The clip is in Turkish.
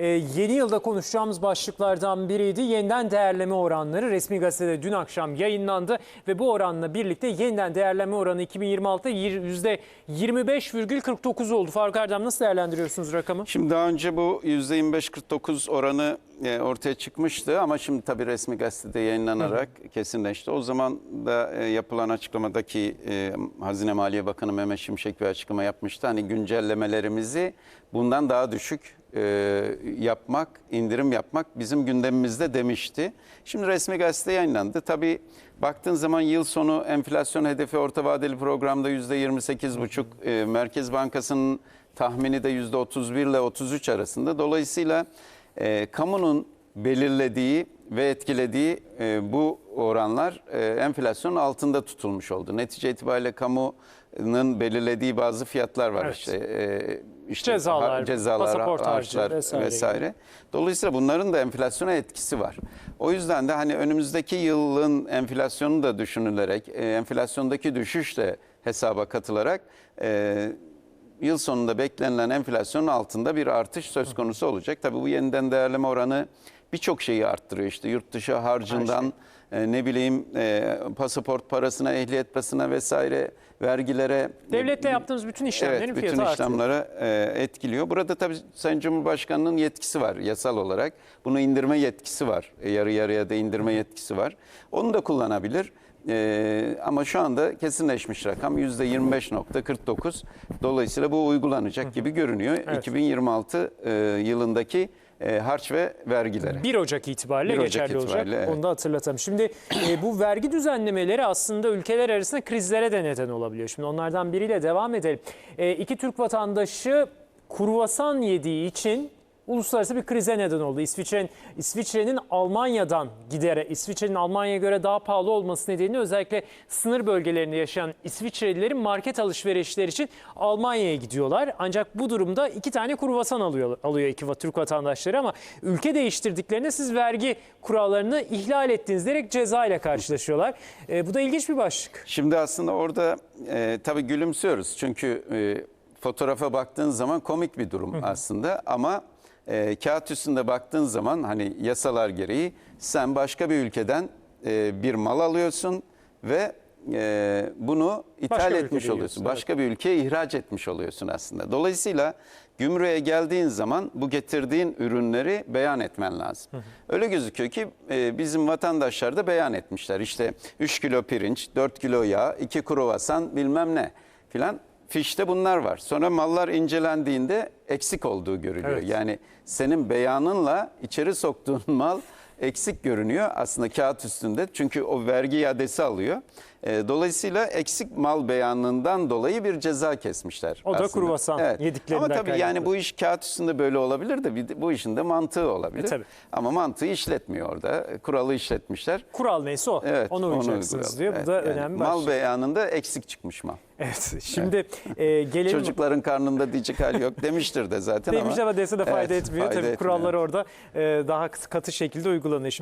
Ee, yeni yılda konuşacağımız başlıklardan biriydi. Yeniden değerleme oranları resmi gazetede dün akşam yayınlandı ve bu oranla birlikte yeniden değerleme oranı 2026'da %25,49 oldu. Faruk Erdem nasıl değerlendiriyorsunuz rakamı? Şimdi daha önce bu %25-49 oranı ortaya çıkmıştı ama şimdi tabii resmi gazetede yayınlanarak kesinleşti. O zaman da e, yapılan açıklamadaki e, Hazine Maliye Bakanı Mehmet Şimşek bir açıklama yapmıştı. Hani güncellemelerimizi bundan daha düşük e, yapmak, indirim yapmak bizim gündemimizde demişti. Şimdi resmi gazete yayınlandı. Tabii baktığın zaman yıl sonu enflasyon hedefi orta vadeli programda %28,5 e, Merkez Bankası'nın tahmini de %31 ile 33 arasında. Dolayısıyla e, kamunun belirlediği ve etkilediği e, bu oranlar e, enflasyonun altında tutulmuş oldu. Netice itibariyle kamunun belirlediği bazı fiyatlar var Evet. işte. e, işte Cezalar, har- cezalar, pasaport harçlar vesaire vesaire. Dolayısıyla bunların da enflasyona etkisi var. O yüzden de hani önümüzdeki yılın enflasyonu da düşünülerek, e, enflasyondaki düşüş de hesaba katılarak e, yıl sonunda beklenilen enflasyonun altında bir artış söz konusu olacak. Tabii bu yeniden değerleme oranı birçok şeyi arttırıyor. İşte yurt dışı harcından e, ne bileyim e, pasaport parasına, ehliyet parasına vesaire vergilere Devletle yaptığımız bütün işlemlerin Evet, bütün işlemlere e, etkiliyor. Burada tabii Sayın Cumhurbaşkanı'nın yetkisi var yasal olarak. Bunu indirme yetkisi var. E, yarı yarıya da indirme yetkisi var. Onu da kullanabilir. E, ama şu anda kesinleşmiş rakam %25.49. Dolayısıyla bu uygulanacak gibi görünüyor. 2026 e, yılındaki e, harç ve vergilere. 1 Ocak itibariyle 1 Ocak geçerli olacak. itibariyle, evet. Onu da hatırlatalım. Şimdi e, bu vergi düzenlemeleri aslında ülkeler arasında krizlere de neden olabiliyor. Şimdi onlardan biriyle devam edelim. E, iki Türk vatandaşı kruvasan yediği için uluslararası bir krize neden oldu. İsviçre'nin İsviçre'nin Almanya'dan gidere, İsviçre'nin Almanya'ya göre daha pahalı olması nedeniyle özellikle sınır bölgelerinde yaşayan İsviçrelilerin market alışverişleri için Almanya'ya gidiyorlar. Ancak bu durumda iki tane kruvasan alıyor, alıyor iki Türk vatandaşları ama ülke değiştirdiklerinde siz vergi kurallarını ihlal ettiğiniz diyerek ceza ile karşılaşıyorlar. E, bu da ilginç bir başlık. Şimdi aslında orada e, tabii gülümsüyoruz. Çünkü e, fotoğrafa baktığın zaman komik bir durum aslında ama e, kağıt üstünde baktığın zaman hani yasalar gereği sen başka bir ülkeden e, bir mal alıyorsun ve e, bunu ithal Başka etmiş oluyorsun. yiyorsun, Başka bir ülkeye ihraç etmiş oluyorsun aslında. Dolayısıyla gümrüğe geldiğin zaman bu getirdiğin ürünleri beyan etmen lazım. Öyle gözüküyor ki e, bizim vatandaşlar da beyan etmişler. İşte 3 kilo pirinç, 4 kilo yağ, 2 kruvasan bilmem ne filan. Fişte bunlar var. Sonra mallar incelendiğinde eksik olduğu görülüyor. Evet. Yani senin beyanınla içeri soktuğun mal eksik görünüyor aslında kağıt üstünde. Çünkü o vergi iadesi alıyor. E, dolayısıyla eksik mal beyanından dolayı bir ceza kesmişler. O da kruvasan yediklerinden Ama tabii kaynaklı. yani bu iş kağıt üstünde böyle olabilir de bu işin de mantığı olabilir. E, tabii. Ama mantığı işletmiyor orada. Kuralı işletmişler. Kural neyse o. Evet, Onu uyacaksınız diyor. Bu Evet, da yani önemli bir Mal başlık. beyanında eksik çıkmış mal. Evet. Şimdi e, gelelim Çocukların karnında diyecek hali yok demiştir de zaten Demiş ama dese de fayda Evet, etmiyor. fayda Tabii etmiyor. kurallar orada e, daha katı şekilde uygulanıyor.